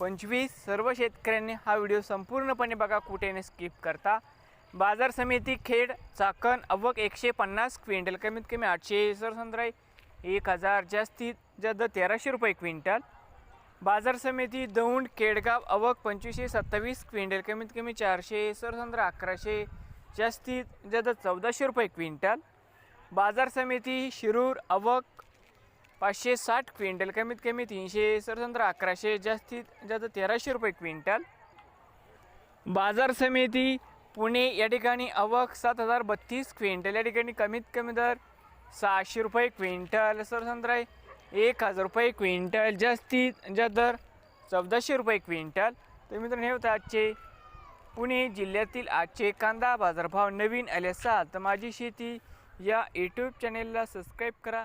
पंचवीस सर्व शेतकऱ्यांनी हा व्हिडिओ संपूर्णपणे बघा कुठेने स्किप करता. बाजार समिती खेड चाकण अवक एकशे पन्नास क्विंटल कमीत कमी आठशे सरसंद्राई एक हजार जास्तीत जास्त तेराशे रुपये क्विंटल. बाजार समिती दौंड केडगाव अवक पंचवीसशे सत्तावीस क्विंटल कमीत कमी चारशे सरसंद्रा अकराशे जास्तीत जास्त चौदाशे रुपये क्विंटल. बाजार समिती शिरूर अवक पाचशे साठ क्विंटल कमीत कमी तीनशे सरसंद्रा अकराशे जास्तीत जास्त तेराशे रुपये क्विंटल. बाजार समिती पुणे या ठिकाणी अवक सात हजार बत्तीस क्विंटल या ठिकाणी कमीत कमी दर सहाशे रुपये क्विंटल सरसंद्रा एक हजार रुपये क्विंटल जास्तीत जास्त दर चौदाशे रुपये क्विंटल. तर मित्रांनो हे होतं आजचे पुणे जिल्ह्यातील आजचे कांदा बाजारभाव नवीन आले असाल तर माझी शेती या यूट्यूब चॅनेलला सबस्क्राईब करा.